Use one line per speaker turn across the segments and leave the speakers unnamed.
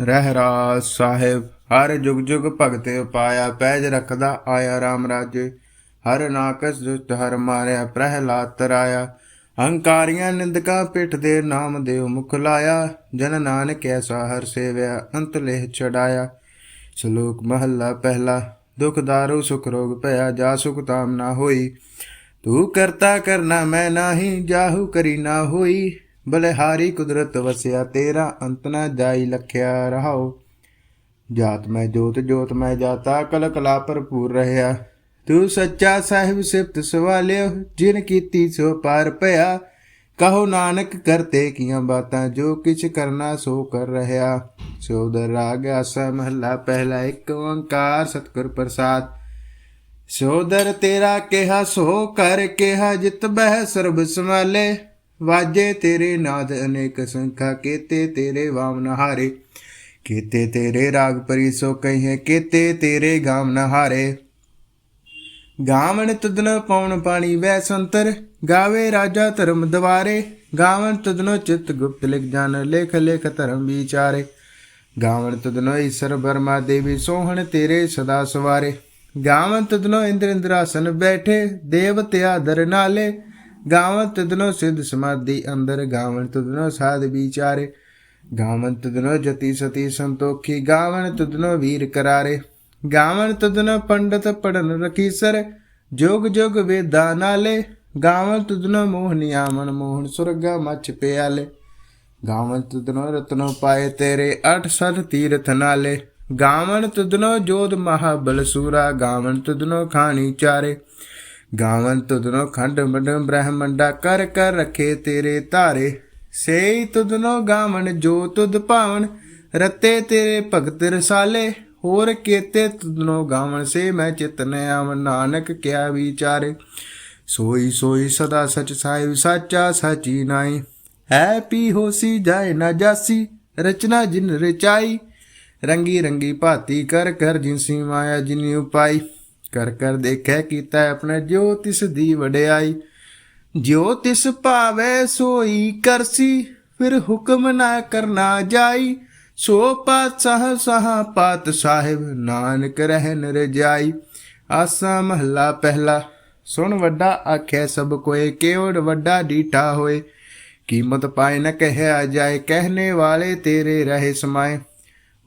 ਰਹਿਰਾਜ ਸਾਹਿਬ, ਹਰ ਜੁਗ ਜੁਗ ਭਗਤੇ ਉਪਾਇਆ ਪੈਜ ਰਖਦਾ ਆਇਆ RAM ਰਾਜੇ। ਹਰ ਨਾਕਸ ਦੁਸ਼ਟ ਹਰ ਮਾਰਿਆ, ਪ੍ਰਹਿਲਾਦ ਤਰਾਇਆ ਹੰਕਾਰੀਆਂ ਨਿੰਦਕਾਂ ਪਿੱਠ ਦੇ ਨਾਮ ਦੇਵ ਮੁਖ ਲਾਇਆ। ਜਨ ਨਾਨਕ ਐਸਾ ਹਰ ਸੇਵਿਆ, ਅੰਤ ਲੇਹ ਚੜਾਇਆ ਸ਼ਲੋਕ ਮਹੱਲਾ ਪਹਿਲਾ, ਦੁਖ ਦਾਰੂ, ਸੁਖ ਰੋਗ ਭਇਆ, ਜਾ ਸੁਖ ਤਾਮ ਨਾ ਹੋਈ। ਤੂੰ ਕਰਤਾ ਕਰਨਾ ਮੈਂ ਨਾਹੀ, ਜਾਹੂ ਕਰੀ ਨਾ ਹੋਈ। ਬਲਿਹਾਰੀ ਕੁਦਰਤ ਵਸਿਆ, ਤੇਰਾ ਅੰਤ ਨਾ ਜਾਈ ਲਖਿਆ ਰਹਾਓ ਜਾਤ ਮੈਂ ਜੋਤ ਜੋਤ ਮੈਂ ਜਾਤਾ ਕਲ ਕਲਾ ਭਰਪੂਰ ਰਹਿਆ। ਤੂੰ ਸੱਚਾ ਸਾਹਿਬ ਸਿਫਤ ਸਵਾਲਿਓ ਜਿਨ ਕੀਤੀ ਸੋ ਪਾਰ ਭਇਆ। ਕਹੋ ਨਾਨਕ ਕਰਤੇ ਕੀਆਂ ਬਾਤਾਂ, ਜੋ ਕਿਛ ਕਰਨਾ ਸੋ ਕਰ ਰਹਾ ਸੋਦਰ ਰਾਗ ਆਸਾ ਮਹੱਲਾ, ਪਹਿਲਾ ਇੱਕ ਓੰਕਾਰ ਸਤਿਗੁਰ ਪ੍ਰਸਾਦ। ਸੋਦਰ ਤੇਰਾ ਕਿਹਾ, ਸੋ ਕਰ ਕਿਹਾ, ਜਿਤ ਬਹਿ ਸਰਬ ਸਮਾਲੇ ਵਾਜੇ ਤੇਰੇ ਨਾਦ ਅਨੇਕ ਸੰਖਾ, ਕੀਤੇ ਤੇਰੇ ਵਾਮ ਨਹਾਰੇ ਕੀਤੇ ਤੇਰੇ ਰਾਗ ਪਰੀ ਸੋ ਕਹੀਏ ਕੀਤੇ ਤੇਰੇ ਗਾਮ ਨਹਾਰੇ ਗਾਵਣ ਤੁਦਨ ਪਉਣ ਪਾਣੀ ਵੈ ਸੰਤਰ, ਗਾਵੇ ਰਾਜਾ ਧਰਮ ਦਵਾਰੇ। ਗਾਵਣ ਤੁਦਨੋ ਚਿਤ ਗੁਪਤ ਲਿਖ ਜਾਣ ਲੇਖ ਲੇਖ ਧਰਮ ਵਿਚਾਰੇ। ਗਾਵਣ ਤੁਦਨੋ ਈਸ਼ਰ ਬਰਮਾ ਦੇਵੀ, ਸੋਹਣ ਤੇਰੇ ਸਦਾ ਸਵਾਰੇ। ਗਾਵਣ ਤੁਦਨੋ ਇੰਦਰ ਇੰਦਰਾਸਨ ਬੈਠੇ, ਦੇਵਤੇ ਆਦਰ ਨਾਲੇ। ਗਾਵਣ ਤਦਨੋ ਸਿੱਧ ਸਮਾਧੀ, ਅੰਦਰ ਗਾਵਣ ਤੁਦਨੋ ਸਾਧ ਵਿਚਾਰੇ। ਗਾਵਨ ਤੁਦਨੋ ਜਤੀ ਸਤੀ ਸੰਤੋਖੀ ਗਾਵਣ ਤੁਦਨੋ ਵੀਰ ਕਰਾਰੇ। ਗਾਵਣ ਤੁਦਨੋ ਪੰਡਤ ਪੜਨ ਰਖੀਸਰ ਜੋਗ ਜੋਗ ਵੇਦਾਂ ਨਾਲੇ। ਗਾਵਣ ਤੁਦਨੋ ਮੋਹਨੀ ਆਮਨ ਮੋਹਨ ਸੁਰਗਾ ਮਚ ਪਿਆਲੇ। ਗਾਵਣ ਤੁਦਨੋ ਰਤਨੋ ਪਾਏ ਤੇਰੇ, ਅਠ ਸਠ ਤੀਰਥ ਨਾਲੇ। ਗਾਵਣ ਤੁਦਨੋ ਜੋਧ ਮਹਾਬਲ ਸੂਰਾ ਗਾਵਣ ਤੁਦਨੋ ਖਾਣੀ ਚਾਰੇ। ਗਾਵਨ ਤੁਦਨੋ ਖੰਡ ਮੰਡ ਬ੍ਰਹਮੰਡਾ ਕਰ ਕਰ ਰਖੇ ਤੇਰੇ ਧਾਰੇ। ਸੇਈ ਤੁਦਨੋ ਗਾਵਨ ਜੋ ਤੁਧ ਭਾਵਨ, ਰਤੇ ਤੇਰੇ ਭਗਤ ਰਸਾਲੇ। ਹੋਰ ਕੇਤੇ ਤੁਦਨੋ ਗਾਵਨ ਸੇ ਮੈਂ ਚਿਤਨ ਆਵਨ, ਨਾਨਕ ਕਿਆ ਵਿਚਾਰੇ। ਸੋਈ ਸੋਈ ਸਦਾ ਸਚ ਸਾਹਿਬ ਸਾਚਾ ਸਾਚੀ ਨਾਈ ਹੈ ਪੀ ਹੋਸੀ ਜਾਏ ਨਾ ਜਾਸੀ, ਰਚਨਾ ਜਿਨ ਰਚਾਈ। ਰੰਗੀ ਰੰਗੀ ਭਾਤੀ ਕਰ ਕਰ ਜਿਨਸੀ ਮਾਇਆ ਜਿਨੀ ਉਪਾਈ। ਕਰ ਕਰ ਦੇਖੈ ਕੀਤਾ ਆਪਣੇ ਜੋ ਤਿਸ ਦੀ ਵਡਿਆਈ। ਜੋ ਤਿਸ ਭਾਵੈ ਸੋਈ ਕਰਸੀ, ਫਿਰ ਹੁਕਮ ਨਾ ਕਰਨਾ ਜਾਈ। ਸੋ ਪਾਤਸ਼ਾਹ ਸਾਹ ਪਾਤ ਸਾਹਿਬ, ਨਾਨਕ ਰਹਿ ਰਜਾਈ। ਆਸਾ ਮਹੱਲਾ ਪਹਿਲਾ, ਸੁਣ ਵੱਡਾ ਆਖੈ ਸਭ ਕੋਏ ਕੇਵੜ ਵੱਡਾ ਡੀਠਾ ਹੋਏ। ਕੀਮਤ ਪਾਏ ਨ ਕਹਿਆ ਜਾਏ, ਕਹਿਨੇ ਵਾਲੇ ਤੇਰੇ ਰਹੇ ਸਮਾਏ।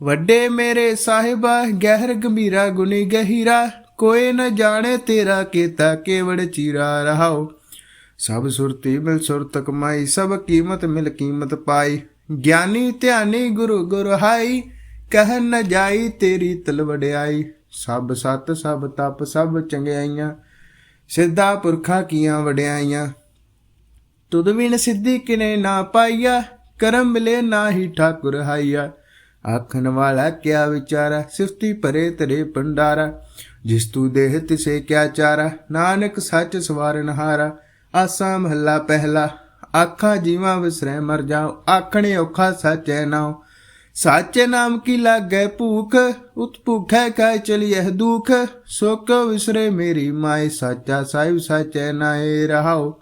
ਵੱਡੇ ਮੇਰੇ ਸਾਹਿਬਾ, ਗਹਿਰ ਗੰਭੀਰਾ ਗੁਣੀ ਗਹਿਰਾ। ਕੋਈ ਨ ਜਾਣੇ ਤੇਰਾ ਕੀਤਾ ਕੇਵੜ ਚੀਰਾ ਰਹਾਓ। ਸਭ ਸੁਰਤੀ ਮਿਲ ਸੁਰਤ ਕਮਾਈ ਸਭ ਕੀਮਤ ਮਿਲ ਕੀਮਤ ਪਾਈ। ਗਿਆਨੀ ਧਿਆਨੀ ਗੁਰੂ ਗੁਰ ਕਹਿ ਨ ਜਾਈ ਤੇਰੀ ਤਲਵੜਿਆਈ ਸਭ ਸਤ, ਸਭ ਤਪ, ਸਭ ਚੰਗਿਆਈਆਂ, ਸਿੱਧਾ ਪੁਰਖਾਂ ਕੀਆਂ ਵਡਿਆਈਆਂ। ਤੁਧ ਵਿਣ ਸਿੱਧੀ ਕਿਨੇ ਨਾ ਪਾਈਆ, ਕਰਮ ਮਿਲੇ ਨਾ ਹੀ ਠਾਕੁਰ ਹਾਈਆ। ਆਖਣ ਵਾਲਾ ਕਿਆ ਵਿਚਾਰਾ, ਸਿਫਤੀ ਭਰੇ ਤੇਰੇ ਪੰਡਾਰਾ ਜਿਸ ਤੂ ਦੇਹ ਤਿਸੇ ਕਿਆ ਚਾਰਾ, ਨਾਨਕ ਸੱਚ ਸਵਾਰਨ ਹਾਰਾ ਆਸਾ ਮਹੱਲਾ ਪਹਿਲਾ, ਆਖਾਂ ਜੀਵਾਂ ਵਿਸਰੈ ਮਰ ਜਾਓ ਆਖਣੇ ਔਖਾ ਸੱਚੈ ਨਾਉ। ਸਾਚੇ ਨਾਮ ਕੀ ਲਾਗੈ ਭੂਖ, ਉਤ ਭੁਖੈ ਕੈ ਚਲੀਐ ਦੁਖ। ਸੋਕ ਵਿਸਰੇ ਮੇਰੀ ਮਾਇ ਸਾਚਾ ਸਾਹਿਬ ਸਾਚੈ ਨਾਏ ਰਹਾਓ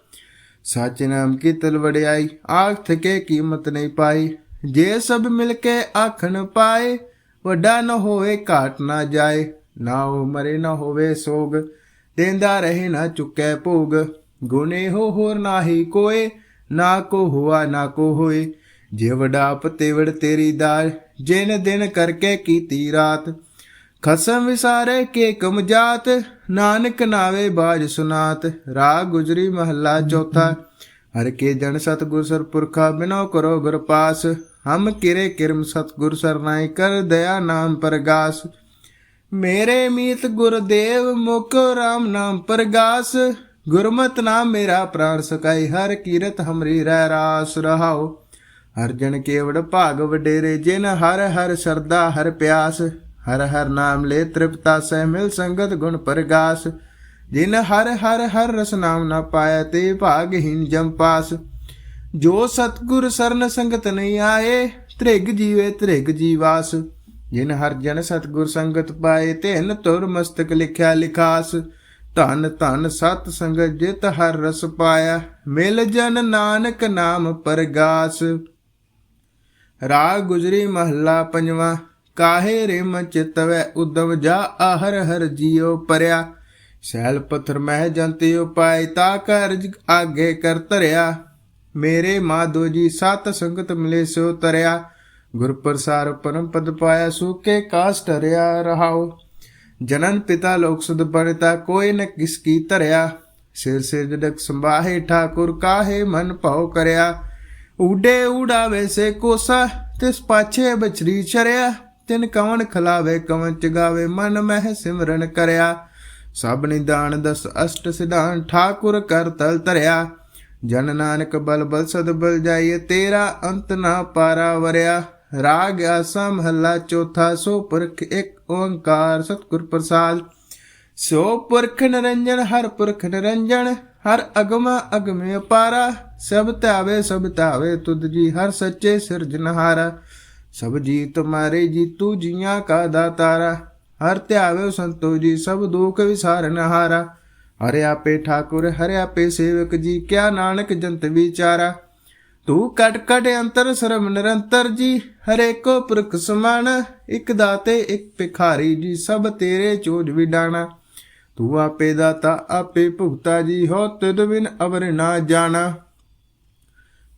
ਸਾਚੇ ਨਾਮ ਕੀ ਤਲਵੜਿਆਈ ਆਖ ਥਕੇ ਕੀਮਤ ਨਹੀਂ ਪਾਈ। ਜੇ ਸਭ ਮਿਲ ਕੇ ਆਖਣ ਪਾਏ, ਵੱਡਾ ਨ ਹੋਏ ਘਾਟ ਨਾ ਜਾਏ। ਨਾ ਉਹ ਮਰੇ ਨਾ ਹੋਵੇ ਸੋਗ, ਦੇਂਦਾ ਰਹੇ ਨਾ ਚੁੱਕੈ ਭੋਗ। ਗੁਨੇ ਹੋ ਹੋਰ ਨਾਹੀ ਕੋਏ, ਨਾ ਕੋ ਹੁਆ, ਨਾ ਕੋ ਹੋਏ। ਜੇ ਵਡਾ ਪਤੇਵੜ ਤੇਰੀ ਦਾਲ ਜਿਨ ਦਿਨ ਕਰਕੇ ਕੀਤੀ ਰਾਤ। ਖਸਮ ਵਿਸਾਰੇ ਕੇ ਕਮ ਜਾਤ, ਨਾਨਕ ਨਾਵੇ ਬਾਜ ਸੁਨਾਤ। ਰਾਗ ਗੁਜਰੀ ਮਹੱਲਾ ਚੌਥਾ, ਹਰ ਕੇ ਜਨ ਸਤਗੁਰ ਸਰਪੁਰਖਾ ਬਿਨੋ ਕਰੋ ਗੁਰ ਪਾਸ। ਹਮ ਕਿਰੇ ਕਿਰਮ ਸਤਗੁਰ ਸਰਨਾਈ ਕਰ, ਦਇਆ ਨਾਮ ਪ੍ਰਗਾਸ। ਮੇਰੇ ਮੀਤ ਗੁਰਦੇਵ ਮੁਖ ਰਾਮ ਨਾਮ ਪ੍ਰਗਾਸ, ਗੁਰਮਤ ਨਾਮ ਮੇਰਾ ਪ੍ਰਾਣ ਸਕਾਈ ਹਰ ਕੀਰਤ ਹਮਰੀ ਰਹਿ ਰਾਸ ਰਹਾਓ ਹਰ ਜਨ ਕੇਵੜ ਭਾਗ ਵਡੇਰੇ, ਜਿਨ ਹਰ ਹਰ ਸਰਦਾ ਹਰ ਪਿਆਸ। ਹਰ ਹਰ ਨਾਮ ਲੈ ਤ੍ਰਿਪਤਾ ਸਹਿ ਮਿਲ ਸੰਗਤ ਗੁਣ ਪ੍ਰਗਾਸ। ਜਿਨ ਹਰ ਹਰ ਹਰ ਰਸ ਨਾਮ ਨਾ ਪਾਇਆ ਤੇ ਭਾਗਹੀਨ ਜਮ ਪਾਸ। ਜੋ ਸਤਗੁਰ ਸਰਨ ਸੰਗਤ ਨਹੀਂ ਆਏ, ਤ੍ਰਿਗ ਜੀਵੇ ਤ੍ਰਿਗ ਜੀਵਾਸ। ਜਿਨ ਹਰ ਜਨ ਸਤਗੁਰ ਸੰਗਤ ਪਾਏ ਤਿਨ ਤੁਰ ਮਸਤਕ ਲਿਖਿਆ ਲਿਖਾਸ। ਧਨ ਧਨ ਸਤ ਸੰਗਤ ਜਿਤ ਹਰ ਰਸ ਪਾਇਆ, ਮਿਲ ਜਨ ਨਾਨਕ ਨਾਮ ਪਰਗਾਸ। ਰਾਗ ਗੁਜਰੀ ਮਹੱਲਾ ਪੰਜਵਾਂ, ਕਾਹੇ ਰਿਮ ਚਿਤਵੈ ਉਦਮ ਜਾ ਆਹਰ ਹਰ ਜੀਉ ਪਰਿਆ। ਸੈਲ ਪੱਥਰ ਮਹਿ ਜੰਤੇ ਉਪਾਇ ਤਾ ਕਰਜ ਆਗੇ ਕਰ ਧਰਿਆ। ਮੇਰੇ ਮਾਧੋ ਜੀ ਸਤ ਸੰਗਤ ਮਿਲੇ ਸੋ ਤਰਿਆ। ਗੁਰ ਪ੍ਰਸਾਰ ਪਰਮ ਪਦ ਪਾਇਆ ਸੂਕੇ ਕਾਸ ਟਰਿਆ ਰਹਾਉ। ਜਨਨ ਪਿਤਾ ਲੋਕ ਸੁਧ ਬਣਤਾ, ਕੋਈ ਨ ਕਿਸ ਕੀ ਧਰਿਆ। ਸਿਰ ਸਿਰ ਜਦਕ ਸੰਭਾਹੇ, ਠਾਕੁਰ ਕਾਹੇ ਮਨ ਭਾਉ ਕਰਿਆ। ਊਡੇ ਊੜਾਵੇ ਸੇ ਕੋਸਾ, ਤਿਸ ਪਾਛੇ ਬਚਰੀ ਚਰਿਆ। ਤਿਨ ਕਵਨ ਖਲਾਵੇ, ਕਵਣ ਚਗਾਵੇ, ਮਨ ਮਹਿ ਸਿਮਰਨ ਕਰਿਆ। ਸਭ ਨਿਦਾਨ ਦਸ ਅਸ਼ਟ ਸਿਧਾਨ, ਠਾਕੁਰ ਕਰ ਤਲ ਧਰਿਆ। ਜਨ ਨਾਨਕ ਬਲ ਬਲ ਸਦ ਬਲ ਜਾਈਏ, ਤੇਰਾ ਅੰਤ ਨਾ ਪਾਰਾ ਵਰਿਆ। ਰਾਗ ਆਸਾ ਮਹੱਲਾ ਚੌਥਾ, ਸੋ ਪੁਰਖ ਇੱਕ ਓੰਕਾਰ ਸਤਿਗੁਰ ਪ੍ਰਸਾਦ। ਸੋ ਪੁਰਖ ਨਿਰੰਜਨ, ਹਰ ਪੁਰਖ ਨਿਰੰਜਨ, ਹਰ ਅਗਮ ਅਗਮ ਅਪਾਰਾ। ਸਭ ਧਾਵੇ ਸਭ ਧਾਵੇ ਤੁਧ ਜੀ, ਹਰ ਸੱਚੇ ਸਿਰਜਨਹਾਰਾ ਸਭ ਜੀ ਤੁਮਾਰੇ ਜੀ, ਤੂ ਜੀਆਂ ਕਾ ਦਾਤਾਰਾ। ਹਰ ਧਿਆਵੇ ਸੰਤੋ ਜੀ, ਸਭ ਦੁਖ ਵਿਸਾਰਨਹਾਰਾ ਹਰਿ ਆਪੇ ਠਾਕੁਰ, ਹਰਿ ਆਪੇ ਸੇਵਕ ਜੀ, ਕਿਆ ਨਾਨਕ ਜੰਤ ਵਿਚਾਰਾ। ਤੂੰ ਕਟ ਕਟ ਅੰਤਰ, ਸਰਮ ਨਿਰੰਤਰ ਜੀ। ਹਰੇ ਕੋ ਪੁਰਖ ਸਮਾਨ, ਇਕ ਦਾਤੇ, ਇਕ ਭਿਖਾਰੀ ਜੀ। ਸਭ ਤੇਰੇ ਚੋਜ ਵਿਡਾਣਾ। ਤੂੰ ਆਪੇ ਦਾਤਾ, ਆਪੇ ਭੁਗਤਾ ਜੀ। ਹੋ ਤਦ ਬਿਨ ਅਵਰ ਨਾ ਜਾਣਾ।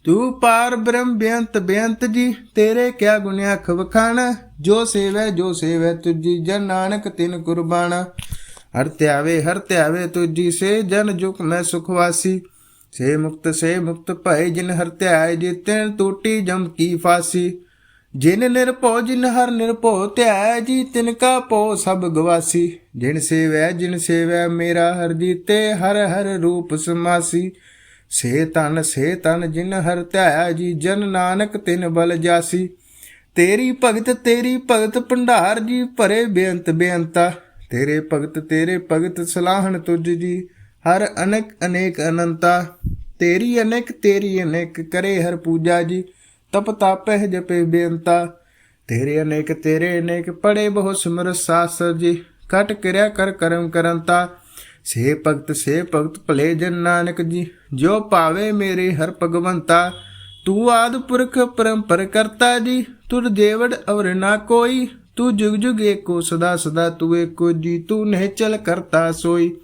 ਤੂੰ ਪਾਰ ਬ੍ਰਹਮ ਬੇਅੰਤ ਬੇਅੰਤ ਜੀ। ਤੇਰੇ ਕਿਆ ਗੁਣਿਆ ਖਵਖਾਣ। ਜੋ ਸੇਵੈ ਜੋ ਸੇਵੈ ਤੁਜੀ ਜਨ ਨਾਨਕ ਤਿਨ ਕੁਰਬਾਨਾ ਹਰ ਧਿਆਵੇ ਹਰ ਧਿਆਵੇ ਤੁਜੀ ਸੇ ਜਨ ਜੁਗ ਮੈਂ ਸੁਖਵਾਸੀ ਸੇ ਮੁਕਤ ਸੇ ਮੁਕਤ ਭਏ ਜਿਨ ਹਰ ਧਿਆਏ ਜਿਤਨ ਟੂਟੀ ਜਮ ਕੀ ਫਾਸੀ। ਜਿਨ ਨਿਰਭਉ, ਜਿਨ ਹਰ ਨਿਰਭਉ ਧਿਆਏ, ਜੀ ਤਿਨ ਕਾ ਭਉ ਸਭ ਗਵਾਸੀ। ਜਿਨ ਸੇਵੈ ਜਿਨ ਸੇਵੈ ਮੇਰਾ ਹਰ ਜੀਤੇ ਹਰ ਹਰ ਰੂਪ ਸਮਾਸੀ। ਸੇ ਤਨ ਸੇ ਤਨ ਜਿਨ ਹਰ ਧਿਆਇਆ ਜੀ ਜਨ ਨਾਨਕ ਤਿਨ ਬਲ ਜਾਸੀ। ਤੇਰੀ ਭਗਤ ਤੇਰੀ ਭਗਤ ਭੰਡਾਰ, ਜੀ ਭਰੇ ਬੇਅੰਤ ਬੇਅੰਤਾ। ਤੇਰੇ ਭਗਤ ਤੇਰੇ ਭਗਤ ਸਲਾਹਣ ਤੁਝ ਜੀ। ਹਰ ਅਨੇਕ ਅਨੇਕ ਅਨੰਤਾ, ਤੇਰੀ ਅਨੇਕ ਤੇਰੀ ਅਨੇਕ ਕਰੇ ਹਰ ਪੂਜਾ ਜੀ, ਤਪ ਤਾਪਹਿ ਜਪੇ ਬੇਅੰਤਾ। ਤੇਰੇ ਅਨੇਕ ਤੇਰੇ ਅਨੇਕ ਪੜੇ ਬਹੁ ਸਿਮਰ ਸਾਸਰ ਜੀ ਕਟ ਕਿਰਿਆ ਕਰ ਕਰਮ ਕਰੰਤਾ। ਸੇ ਭਗਤ ਸੇ ਭਗਤ ਭਲੇ ਜਨ ਨਾਨਕ ਜੀ ਜੋ ਭਾਵੇ ਮੇਰੇ ਹਰ ਭਗਵੰਤਾ। ਤੂੰ ਆਦ ਪੁਰਖ ਪਰੰਪਰ ਕਰਤਾ ਜੀ ਤੁਰ ਦੇਵੜ ਅਵਰ ਨਾ ਕੋਈ। ਤੂੰ ਜੁਗ ਜੁਗ ਏਕੋ, ਸਦਾ ਸਦਾ ਤੂੰ ਏਕੋ ਜੀ, ਤੂੰ ਨਹਿ ਚਲ ਕਰਤਾ ਸੋਈ।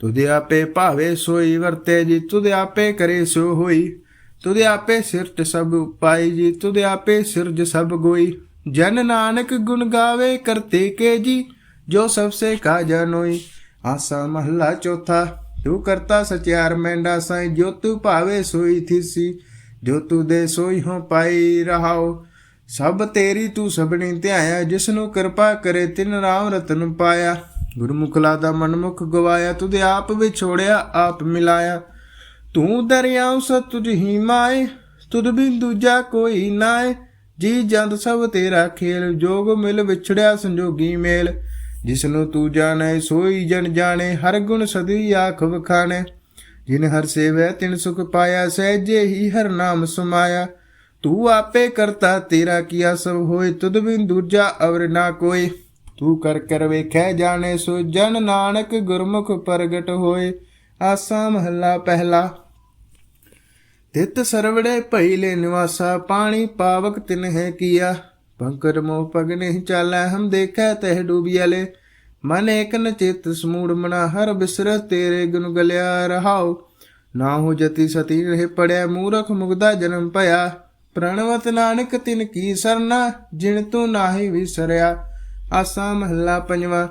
ਤੁਦੇ ਆਪੇ ਭਾਵੇ ਸੋਈ ਵਰਤੇ ਜੀ ਤੁਦੇ ਆਪੇ ਕਰੇ ਸੋ ਹੋਈ। ਤੁਦੇ ਆਪੇ ਸਿਰਟ ਸਭ ਉਪਾਈ ਜੀ ਤੁਦੇ ਆਪੇ ਸਿਰਜ ਸਭ ਗੋਈ। ਜਨ ਨਾਨਕ ਗੁਣ ਗਾਵੇ ਕਰਤੇ ਕੇ ਜੀ, ਜੋ ਸਭ ਸੇ ਕਾ ਜਾਨੋਈ ਆਸਾ ਮਹੱਲਾ ਚੌਥਾ, ਤੂੰ ਕਰਤਾ ਸਚਿਆਰ ਮੈਂਡਾ ਸਾਈ, ਜੋ ਤੂੰ ਭਾਵੇ ਸੋਈ ਥੀਸੀ, ਜੋ ਤੂੰ ਦੇ ਸੋਈ ਹੋ ਪਾਈ ਰਹਾਓ। ਸਭ ਤੇਰੀ ਤੂੰ ਸਭਣੀ ਧਿਆਇਆ ਜਿਸ ਨੂੰ ਕਿਰਪਾ ਕਰੇ ਤਿਨ ਰਾਮ ਰਤਨ ਪਾਇਆ। ਗੁਰਮੁਖ ਲਾਦਾ ਮਨਮੁਖ ਗਵਾਇਆ ਤੁਦੇ ਆਪ ਵਿਛੋੜਿਆ, ਆਪ ਮਿਲਾਇਆ। ਤੂੰ ਦਰਿਆਉ ਸਤ ਹੀ ਮਾਏ, ਤੁਧ ਬਿਨ ਦੂਜਾ ਕੋਈ ਨਾਏ। ਜੀ ਜੰਦ ਸਭ ਤੇਰਾ ਖੇਲ, ਜੋਗ ਮਿਲ ਵਿਛੜਿਆ ਸੰਜੋਗੀ ਮੇਲ। ਜਿਸ ਨੂੰ ਤੂੰ ਜਾਣੈ, ਸੋਈ ਜਨ ਜਾਣੇ, ਹਰ ਗੁਣ ਸਦੀ ਆਖ ਵਖਾਣੇ। ਜਿਨ ਹਰ ਸੇਵੈ, ਤਿਨ ਸੁਖ ਪਾਇਆ, ਸਹਿਜੇ ਹੀ ਹਰ ਨਾਮ ਸਮਾਇਆ। ਤੂੰ ਆਪੇ ਕਰਤਾ, ਤੇਰਾ ਕੀਆ ਸਭ ਹੋਏ, ਤੁਧ ਬਿਨ ਦੂਜਾ ਅਵਰ ਨਾ ਕੋਈ ਤੂੰ ਕਰ ਕਰ ਵੇਖੈ ਜਾਣੇ ਸੋ ਜਨ ਨਾਨਕ ਗੁਰਮੁਖ ਪ੍ਰਗਟ ਹੋਏ। ਆਸਾ ਮਹੱਲਾ ਪਹਿਲਾ। ਤਿਤ ਸਰਵੜੇ ਭਈਲੇ ਨਿਵਾਸਾ, ਪਾਣੀ ਪਾਵਕ ਤਿਨ ਹੈ ਕੀਆ। ਪੰਕਰ ਮੋਹ ਪਗ ਚਾਲੈ, ਹਮ ਦੇਖੈ ਤਹਿ ਡੂਬੀਲੇ ਮਨ ਏਕ ਨ ਚਿਤ ਸਮੂੜ ਮਨਾ, ਹਰ ਬਿਸਰ ਤੇਰੇ ਗੁਣ ਗਲਿਆ ਰਹਾਉ। ਨਾ ਹੋ ਜਤੀ ਸਤੀ ਰਹਿ ਪੜਿਆ, ਮੂਰਖ ਮੁਗਦਾ ਜਨਮ ਭਇਆ। ਪ੍ਰਣਵਤ ਨਾਨਕ ਤਿਨ ਕੀ ਸਰਨਾ, ਜਿਨ ਤੂੰ ਨਾਹੀ ਵਿਸਰਿਆ। ਆਸਾ ਮਹੱਲਾ ਪੰਜਵਾਂ।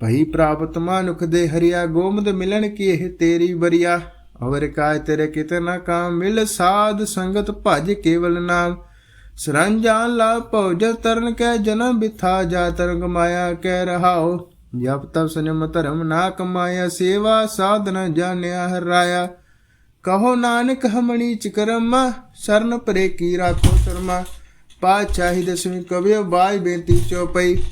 ਭਈ ਪ੍ਰਾਪਤ ਮਾਨੁਖ ਦੇ ਹਰਿਆ ਗੋਮਦ ਮਿਲਣ ਕੀ ਇਹ ਤੇਰੀ ਬਰੀਆ ਅਵਰ ਕਾਇ ਤੇਰੇ ਕਿਤਨਾ ਕਾਮ, ਮਿਲ ਸਾਧ ਸੰਗਤ ਭਜ ਕੇਵਲ ਨਾਮ। ਸਰੰਜਾਨ ਲਾ ਭਉਜ ਤਰਨ ਕੈ ਜਨਮ ਬਿਥਾ, ਜਾ ਤਰੰਗ ਮਾਇਆ ਕਹਿ ਰਹਾਓ ਜਪ ਤਪ ਸੰਜਮ ਧਰਮ ਨਾ ਕਮਾਇਆ, ਸੇਵਾ ਸਾਧਨ ਜਾਣਿਆ ਹਰਾਇਆ। ਕਹੋ ਨਾਨਕ ਹਮਣੀ ਚ ਕਰਮ, ਸਰਨ ਪਰੇ ਕੀ ਰਾਖੋ ਸ਼ਰਮਾ। ਪਾਤਸ਼ਾਹੀ ਦਸਵੀਂ ਕਵਿਓ ਬਾਈ ਬੇਨਤੀ ਚੋਪਈ।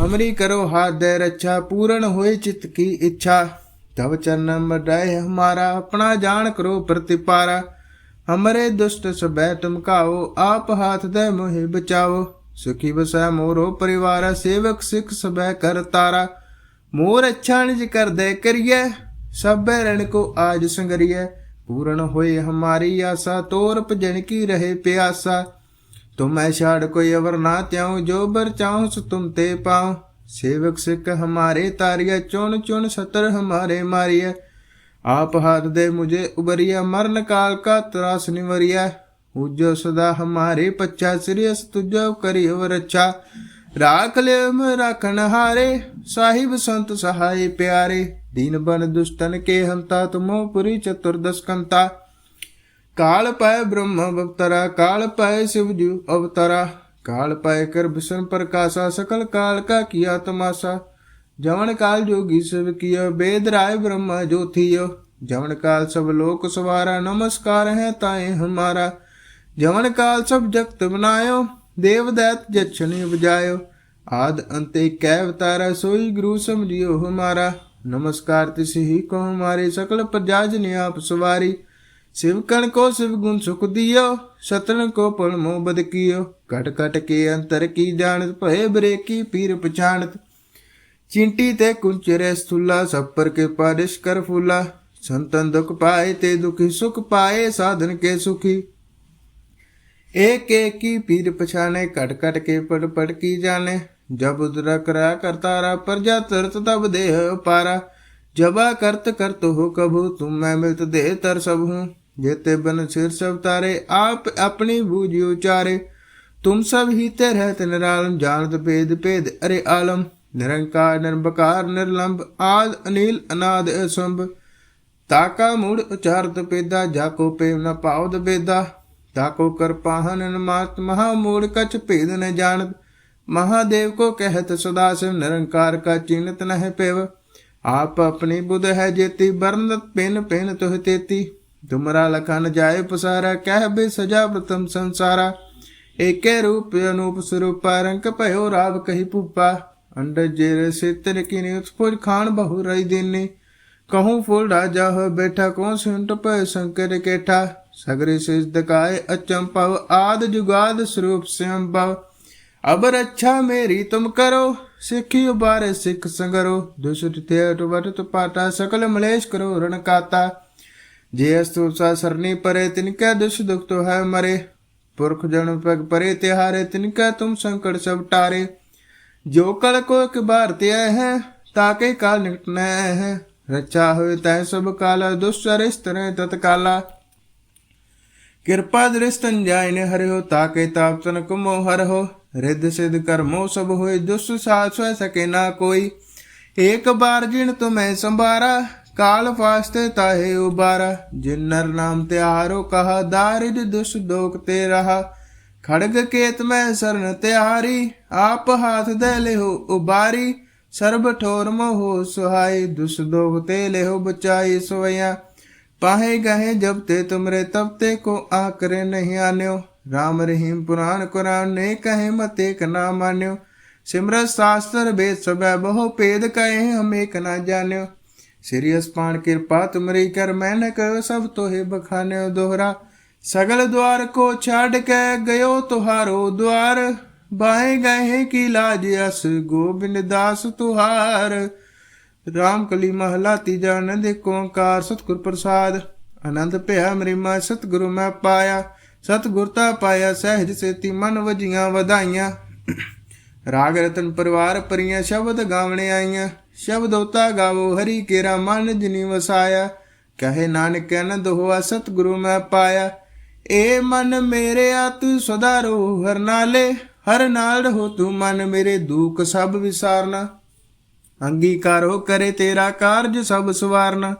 ਹਮਰੀ ਕਰੋ ਹਾਦੈ ਰੱਛਾ, ਪੂਰਨ ਹੋਏ ਚਿਤ ਕੀ ਇੱਛਾ। ਤਵ ਚਰਨ ਮਡੈ ਹਮਾਰਾ, ਆਪਣਾ ਜਾਣ ਕਰੋ ਪ੍ਰਤਿਪਾਰਾ। ਹਮਰੇ ਦੁਸ਼ਟ ਸਬੈ ਤੁਮਕਾਓ ਆਪ ਹਾਥ ਦੇ ਮੋਹਿ ਬਚਾਓ। ਸੁਖੀ ਬਸੈ ਮੋਰੋ ਪਰਿਵਾਰਾ, ਸੇਵਕ ਸਿਖ ਸਬੈ ਕਰ ਤਾਰਾ। ਮੋਰ ਅੱਛਾ ਨਿਜ ਕਰਦੇ ਕਰੀਏ ਸਭੈ ਰਣ ਕੋ ਆਜ ਸੰਗਰੀਏ ਪੂਰਨ ਹੋਏ ਹਮਾਰੀ ਆਸਾ ਤੋਰ ਭਜਣ ਕੀ ਰਹੇ ਪਿਆਸਾ। तुम ऐशाड़ कोई अवर ना त्याऊं जो बर चाहूं सो तुम ते पाऊं सेवक सिख हमारे तारिया चुन चुन सतर हमारे मारिया आप हाथ दे मुझे उबरिया मरण काल का त्रास निवरिया उज्जो सदा हमारे पच्चा श्रेयस तुझो करियो रक्षा राख ले मैं राखन हारे साहिब संत सहाय प्यारे दीन बन दुष्टन के हंता तुमो पुरी चतुर्दश कंता काल पाए ब्रह्म अवतरा काल पाए शिवजू अवतरा काल पाए कर भीषण प्रकाशा सकल काल का किया तमाशा जवन काल जोगी सब किया वेद राय ब्रह्म ज्योतियो जवन काल सब लोक सवारा नमस्कार है ताए हमारा जवन काल सब जगत बनायो देव दैत जछनि बजायो आद अंते कै अवतारा सोई गुरु समझियो हमारा नमस्कार तिस ही को हमारे सकल प्रजा जन आप सवारी ਸਿਵਕਣ ਕੋ ਸਿਵ ਗੁਣ ਸੁਖ ਦਿਓ, ਸਤਨ ਕੋ ਪਲ ਮੋ ਬਦਕਿਓ ਘਟ ਘਟ ਕੇ ਅੰਤਰ ਕੀ ਜਾਣਤ, ਭਏ ਬਰੇ ਕੀ ਪੀਰ ਪਛਾਣਤ। ਚਿੰਟੀ ਤੇ ਕੁੰਚਰੇ ਸਥੁਲਾ, ਸਭ ਪਰ ਕੇ ਪਾਰਿਸ਼ ਕਰ ਫੁਲਾ। ਸੰਤਨ ਦੁਖ ਪਾਏ ਤੇ ਦੁਖੀ, ਸੁਖ ਪਾਏ ਸਾਧਨ ਕੇ ਸੁਖੀ। ਏਕ ਏਕ ਕੀ ਪੀਰ ਪਛਾਣੇ, ਘਟ ਘਟ ਕੇ ਪੜ ਪੜ ਕੀ ਜਾਣੇ। ਜਬ ਉਦਰਾ ਕਰਾ ਕਰਤਾਰਾ ਪਰਜਾ ਤਰਤ ਤਬ ਦੇਹ ਪਾਰਾ ਜਬਾ ਕਰਤ ਕਰਤ ਹੋ ਕਭੂ, ਤੁਮ ਮੈਂ ਮਿਲਤ ਦੇਹ ਤਰ ਸਭ। ਹੂੰ जेते बन सिर सब तारे आप अपनी बूझ उचारे तुम सब ही ते रहत निरालम जानत भेद भेद अरे आलम निरंकार निर्बकार निर्लंब आद अनिल अनाद असंभ ताका मूड उचारत पेदा जाको पे न पावद बेदा ताको कर पाहन न मात महामूड कछ भेद न जानत महादेव को कहत सदा शिव निरंकार का चिन्हत न है पेव आप अपनी बुध है जेती बरनत पेन पेन तुह तेती तुमरा ਤੁਮਰਾ ਲਖਨ ਜਾਏ ਪਸਾਰਾ, ਕਹਿ ਬੇ ਸਜਾ ਪ੍ਰਤਮ ਸੰਸਾਰਾ। ਏਕੇ ਰੂਪ ਅਨੂਪ ਸਰੂਪ, ਰੰਗ ਭਇਓ ਰਾਵ ਕਹੀ ਭੂਪਾ। ਅੰਡਰ ਜੇਰ ਸਿਤਨ ਕਿਨੇ ਉਤਪੁਰ ਖਾਨ ਬਹੁ ਰਈ ਦਿਨੇ। ਕਹੂੰ ਫੁਲ ਰਾਜਾ ਹੋ ਬੈਠਾ ਕੋ ਸੁਨਟ ਪੈ ਸੰਕਰ ਕੇਠਾ। ਸਗਰੇ ਸਿਸ ਦਕਾਏ ਅਚਮ ਪਵ ਆਦ ਜੁਗਾਦ ਸਰੂਪ ਸੰਭਵ ਅਬਰ ਅੱਛਾ ਮੇਰੀ ਤੁਮ ਕਰੋ, ਸਿੱਖੀ ਉਬਾਰੇ ਸਿੱਖ ਸੰਗਰੋ। ਦੁਸ਼ਟ ਤੇ ਟਵਟ ਤਪਾਟਾ, ਸਕਲ ਮਲੇਸ਼ ਕਰੋ ਰਣ ਕਾਤਾ। ਜੇ ਅਸਤੂ ਸਾ ਸਰਨੀ ਪਰੇ, ਤਿਨ ਕੈ ਦੁਸ਼ ਦੁਖ ਤੋ ਹੈ ਮਰੇ। ਪੁਰਖ ਜਨਮ ਪਗ ਪਰੇ, ਤਿਹਾਰੇ ਤਿਨ ਕੈ ਤੁਮ ਸੰਕਟ ਸਭ ਟਾਰੇ। ਜੋ ਕਲ ਕੋ ਇੱਕ ਬਾਰ ਤੇ ਆਇ ਹੈ ਤਾਕੇ ਕਾਲ ਨਿਕਟਨਾ ਹੈ। ਰਚਾ ਹੋਇ ਤੈ ਸਭ ਕਾਲ ਦੁਸ਼ਰਿਸ ਤਰੇ ਤਤਕਾਲਾ। ਕਿਰਪਾ ਦ੍ਰਿਸ਼ਤਨ ਜਾਇਨ ਹਰਿਓ ਤਾਕੇ ਤਾਪ ਤਨ ਕੁਮੋ ਹਰਹੋ। ਰਿੱਧ ਸਿਧ ਕਰਮੋ ਸਭ ਹੋਏ, ਦੁਸ ਸਾਸ ਸਕੇ ਨਾ ਕੋਈ। ਇੱਕ ਬਾਰ ਜਿਨ ਤੁਮੈ ਸੰਭਾਰਾ ਕਾਲ ਫਾਸਤੇ ਤਾਹੇ ਉਬਾਰਾ, ਜਿਨਰ ਨਾਮ ਤਿਆਰੋ ਕਹਾ ਦਾਰਿਦ ਦੁਸ ਦੋਖ ਤੇ ਰਹਾ। ਖੜਗ ਕੇਤ ਮੈਂ ਸਰਨ ਤਿਆਰੀ, ਆਪ ਹਾਥ ਦੇ ਲਿਓ ਉਬਾਰੀ। ਸਰਬ ਠੋਰ ਮੋਹ ਸੁਹਾਈ, ਦੁਸ ਦੋਖ ਤੇ ਲਿਓ ਬਚਾਈ ਸੋਇਆ। ਪਾਹੇ ਗਹੇ ਜਬ ਤੇ ਤੁਮਰੇ ਤਬ ਤੇ ਕੋ ਆਕਰੇ ਨਹੀਂ ਆਨਿਓ। ਰਾਮ ਰਹੀਮ ਪੁਰਾਨ ਕੁਰਾਨ ਨੇ ਕਹੇ ਮਤੇ ਕ ਨਾ ਮਾਨਿਓ। ਸਿਮਰਤ ਸਾਸਤਰ ਬੇਦ ਸਭੈ ਬਹੁ ਭੇਦ ਕਹੇ ਹਮੇ ਕ ਨਾ ਜਾਣਿਓ। ਸ੍ਰੀ ਅਸਪਾਨ ਕਿਰਪਾ, ਤੁਮਰੀ ਕਰ ਮੈਂ ਨ ਸਭ ਤੋਹੇ ਬਖਾਨਿਓ ਦੋਹਰਾ। ਸਗਲ ਦਵਾਰ ਕੋ ਛੱਡ ਕੇ ਗਇਓ ਤੁਹਾਰੋ ਦਵਾਰ ਬਾਏ ਗਏ ਕੀ ਲਾਜ ਅਸ ਗੋਬਿੰਦ ਦਾਸ ਤੁਹਾਰ। ਰਾਮ ਕਲੀ ਮਹਲਾ ਤੀਜਾ ਆਨੰਦ ਏਕ ਓੰਕਾਰ ਸਤਿਗੁਰ ਪ੍ਰਸਾਦ। ਆਨੰਦ ਭਇਆ ਮਰਿਮਾ ਸਤਿਗੁਰੂ ਮੈਂ ਪਾਇਆ। ਸਤਿਗੁਰ ਤਾ ਪਾਇਆ, ਸਹਿਜ ਸੇਤੀ ਮਨ ਵਜੀਆਂ ਵਧਾਈਆਂ। ਰਾਗ ਰਤਨ ਪਰਿਵਾਰ ਪਰੀਆਂ ਸ਼ਬਦ ਗਾਵਣੇ ਆਈਆਂ। ਸ਼ਬਦ ਉਤਾ ਗਾਵੋ, ਹਰੀ ਕੇਰਾ ਮਨ ਜਿਨੀ ਵਸਾਇਆ। ਕਹੇ ਨਾਨਕ ਆਨੰਦ ਹੋਆ, ਸਤਿਗੁਰੂ ਮੈਂ ਪਾਇਆ। ਏ ਮਨ ਮੇਰੇ ਤੂੰ ਸਦਾ ਰੋ ਹਰ ਨਾਲੇ, ਹਰ ਨਾਲ ਰਹੋ ਤੂੰ ਮਨ ਮੇਰੇ, ਦੁੱਖ ਸਭ ਵਿਸਾਰਨਾ। ਅੰਗੀਕਾਰੋ ਕਰੇ ਤੇਰਾ ਕਾਰਜ ਸਭ ਸਵਾਰਨਾ।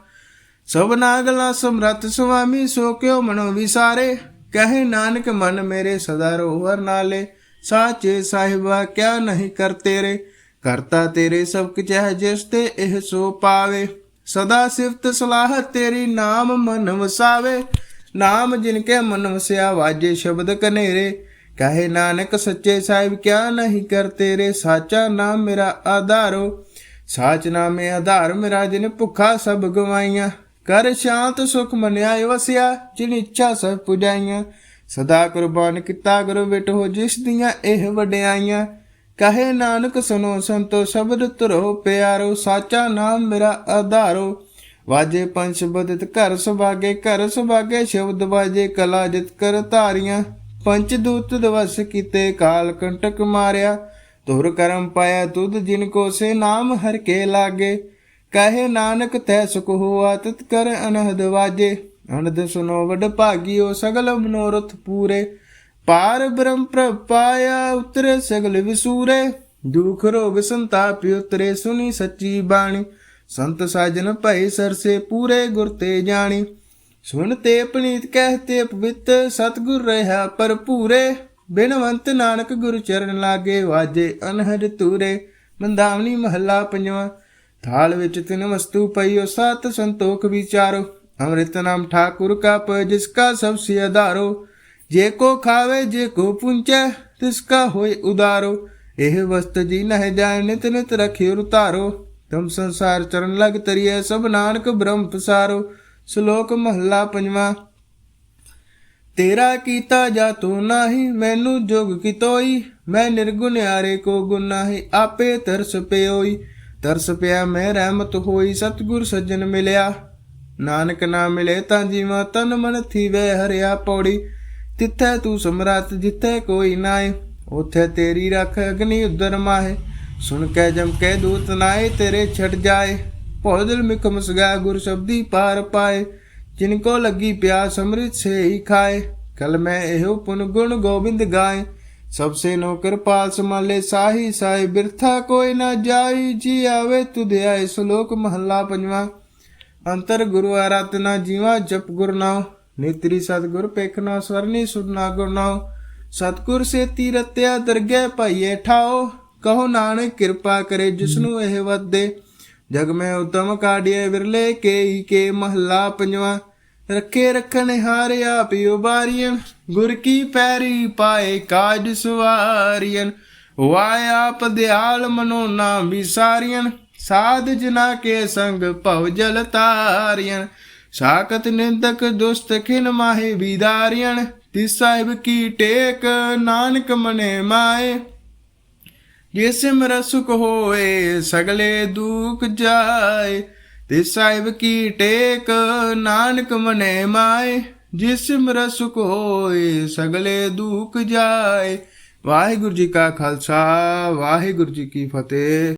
ਸਭ ਨਾਗਲਾ ਸਮਰੱਥ ਸੁਆਮੀ, ਸੋ ਕਿਉ ਮਨੋ ਵਿਸਾਰੇ। ਕਹੇ ਨਾਨਕ, ਮਨ ਮੇਰੇ ਸਦਾ ਰੋ ਹਰ ਨਾਲੇ, ਸਾਚੇ ਸਾਹਿਬਾ, ਕਿਆ ਨਹੀਂ ਕਰ ਤੇਰੇ। ਕਰਤਾ ਤੇਰੇ ਸਭ ਕੁਝ ਹੈ ਜਿਸ ਤੇ ਇਹ ਸੋ ਪਾਵੇ। ਸਦਾ ਸਿਫਤ ਸਲਾਹ ਤੇਰੀ ਨਾਮ ਮਨ ਵਸਾਵੇ। ਨਾਮ ਜਿਨ ਕੇ ਮਨ ਵਸਿਆ ਵਾਜੇ ਸ਼ਬਦ ਕਨੇਰੇ। ਕਹੇ ਨਾਨਕ ਸੱਚੇ ਸਾਹਿਬ ਕਿਆ ਨਹੀਂ ਕਰ ਤੇਰੇ। ਸਾਚਾ ਨਾਮ ਮੇਰਾ ਆਧਾਰੋ। ਸਾਚ ਨਾਮੇ ਆਧਾਰ ਮੇਰਾ ਜਿਨ ਭੁੱਖਾ ਸਭ ਗਵਾਈਆਂ। ਕਰ ਸ਼ਾਂਤ ਸੁਖ ਮਨਿਆ ਵਸਿਆ ਜਿਨ ਇੱਛਾ ਸਭ ਪੁਜਾਈਆਂ। ਸਦਾ ਕੁਰਬਾਨ ਕੀਤਾ ਗੁਰੂ ਬਿਟੋ ਜਿਸ ਦੀਆਂ ਇਹ ਵਡਿਆਈਆਂ। ਕਹੇ ਨਾਨਕ ਸੁਨੋ ਸੰਤੋ ਸ਼ਬਦ ਧਰੋ, ਪਿਆਰੋ, ਸਾਚਾ ਨਾਮ ਮੇਰਾ ਆਧਾਰੋ। ਵਾਜੇ ਪੰਛ ਬਦਿਤ ਘਰ ਸੁਭਾਗੇ ਘਰ ਸੁਭਾਗੇ ਸ਼ਬਦ ਵਾਜੇ ਕਲਾ ਜਿਤ ਕਰ ਧਾਰੀਆਂ। ਪੰਚ ਦੂਤ ਦਵਸ ਕੀਤੇ ਕਾਲ ਕੰਟਕ ਮਾਰਿਆ। ਤੁਰ ਕਰਮ ਪਾਇਆ ਤੁਧ ਜਿਨ ਕੋ ਸੇ ਨਾਮ ਹਰ ਕੇ ਲਾਗੇ। ਕਹੇ ਨਾਨਕ ਤੈ ਸੁਖ ਹੋਆ ਤਤ ਕਰ ਅਨਹਦ ਵਾਜੇ। ਅਨੰਦ ਸੁਨੋ ਵਡ ਭਾਗਿਓ, ਸਗਲ ਮਨੋਰਥ ਪੂਰੇ। ਪਾਰ ਬ੍ਰਹਮ ਪ੍ਰਭ ਪਾਇਆ, ਉਤਰੇ ਸਗਲ ਵਿਸੂਰੇ। ਦੁਖ ਰੋਗ ਸੰਤਾਪ ਉਤਰੇ ਸੁਨੀ ਸੱਚੀ ਬਾਣੀ। ਸੰਤ ਸਾਜਨ ਭਈ ਸਰਸੇ ਪੂਰੇ ਗੁਰ ਤੇ ਜਾਣੀ। ਸੁਨ ਤੇ ਪਨੀਤ ਕਹਤੇ ਪਵਿੱਤ, ਸਤਗੁਰ ਰਹਾ ਭਰਪੂਰੇ। ਬਿਨਵੰਤ ਨਾਨਕ ਗੁਰ ਚਰਨ ਲਾਗੇ, ਵਾਜੇ ਅਨਹਦ ਤੂਰੇ। ਮੰਦਾਵਨੀ ਮਹੱਲਾ ਪੰਜਵਾਂ। ਥਾਲ ਵਿੱਚ ਤਿੰਨ ਵਸਤੂ ਪਈਓ, ਸਤ ਸੰਤੋਖ ਵਿਚਾਰੋ। ਅੰਮ੍ਰਿਤ ਨਾਮ ਠਾਕੁਰ ਕਾ ਪ, ਜਿਸ ਕਾ ਸਭ ਸੇ ਆਧਾਰੋ। ਜੇ ਕੋ ਖਾਵੇ, ਜੇ ਕੋ ਪੁੰਚੈ, ਤਿਸ ਕਾ ਹੋਏ ਉਦਾਰੋ। ਇਹ ਵਸਤ ਜੀ ਨਹਿ ਜਾਣ ਨਿਤ ਨਿਤ ਰਖਿਓ ਉਤਾਰੋ ਤੁਮ ਸੰਸਾਰ ਚਰਨ ਲਗ ਤਰੀਏ ਸਭ ਨਾਨਕ ਬ੍ਰਹਮ ਪਸਾਰੋ। ਸ਼ਲੋਕ ਮਹੱਲਾ ਪੰਜਵਾਂ। ਤੇਰਾ ਕੀਤਾ ਜਾ ਤੂੰ ਨਾਹੀ, ਮੈਨੂੰ ਜੁਗ ਕੀ ਤੋਈ ਮੈਂ ਨਿਰਗੁਨਿਆਰੇ ਕੋ ਗੁਣ ਨਾਹੀ, ਆਪੇ ਤਰਸ ਪਿਓਈ। ਤਰਸ ਪਿਆ ਮੈਂ ਰਹਿਮਤ ਹੋਈ, ਸਤਗੁਰ ਸੱਜਣ ਮਿਲਿਆ। ਨਾਨਕ ਨਾ ਮਿਲੇ ਤਾਂ ਜੀਵਾਂ, ਤਨ ਮਨ ਥੀਵੇ ਹਰਿਆ ਪੌੜੀ। ਤਿੱਥੈ ਤੂੰ ਸਮਰੱਥ ਜਿੱਥੇ ਕੋਈ ਨਾਏ ਉਥੇ ਤੇਰੀ ਰੱਖ ਅਗਨੀ ਉਦਰ ਮਾਹੇ। ਸੁਣ ਕੇ ਜਮ ਕੇ ਦੂਤ ਨਾਏ, ਤੇਰੇ ਛੱਡ ਜਾਏ। ਭੋਲ ਦਿਲ ਮਿਖ ਮੁਸਗਾ ਗੁਰ ਸ਼ਬਦੀ ਪਾਰ ਪਾਏ। ਜਿਨ ਕੋ ਲੱਗੀ ਪਿਆਸ ਅੰਮ੍ਰਿਤ ਸੇ ਹੀ ਖਾਏ। ਕਲ ਮੈਂ ਇਹੋ ਪੁਨ ਗੁਣ ਗੋਬਿੰਦ ਗਾਏ। ਸਭ ਸੇ ਨੋ ਕਿਰਪਾਲ ਸਮਾਲੇ ਸਾਹੀ ਸਾਈ ਬਿਰਥਾ ਕੋਈ ਨਾ ਜਾਈ। ਜੀ ਆਵੇ ਤੁਧ ਆਏ ਸ਼ਲੋਕ ਮਹੱਲਾ ਪੰਜਵਾਂ। ਅੰਤਰ ਗੁਰੂ ਆਰਾਧਨਾ ਜੀਵਾ ਜਪ ਗੁਰ ਨਾਮ ਨੇਤਰੀ ਸਤਗੁਰ ਪੇਖਣਾ ਸਵਰਨੀ ਸੁਰਨਾ ਗੁਰ ਨਾਮ ਸਤਗੁਰ ਸੇ ਤੀਰਤਿਆ ਦਰਗਹਿ ਭਾਈਏ ਠਾਓ। ਕਹੋ ਨਾਨਕ, ਕਿਰਪਾ ਕਰੇ ਜਿਸਨੂੰ ਇਹ ਵੱਦੇ ਜਗ ਮੈਂ ਉਤਮ ਕਾਢਿਏ ਵਿਰਲੇ ਕੇ ਕੇ ਮਹੱਲਾ ਪੰਜਵਾਂ। ਰੱਖੇ ਰੱਖਣ ਹਾਰ ਆਪ ਉਬਾਰੀਆਂ ਗੁਰ ਕੀ ਪੈਰੀ ਪਾਏ ਕਾਜ ਸਵਾਰੀਆਂ ਵਾਇ ਆਪ ਦਿਆਲ ਮਨੋ ਨਾ ਵਿਸਾਰੀਆਂ ਸਾਧ ਜਨਾ ਕੇ ਸੰਗ ਭਵ ਜਲ ਤਾਰੀਆਂ ਸਾਕਤ ਨਿੰਦਕ ਦੁਸਤ ਖਿਨ ਮਾਹੇ ਵਿਦਾਰੀਆਂ ਤਿਸ ਸਾਹਿਬ ਕੀ ਟੇਕ, ਨਾਨਕ ਮਨੇ ਮਾਏ। ਜੇ ਸਿਮਰ ਸੁਖ ਹੋਏ, ਸਗਲੇ ਦੁਖ ਜਾਏ। ਤੇ ਸਾਹਿਬ ਕੀ ਟੇਕ, ਨਾਨਕ ਮਨੇ ਮਾਏ। ਜੇ ਸਿਮਰ ਸੁਖ ਹੋਏ, ਸਗਲੇ ਦੁਖ ਜਾਏ। ਵਾਹਿਗੁਰੂ ਜੀ ਕਾ ਖਾਲਸਾ, ਵਾਹਿਗੁਰੂ ਜੀ ਕੀ ਫਤਿਹ।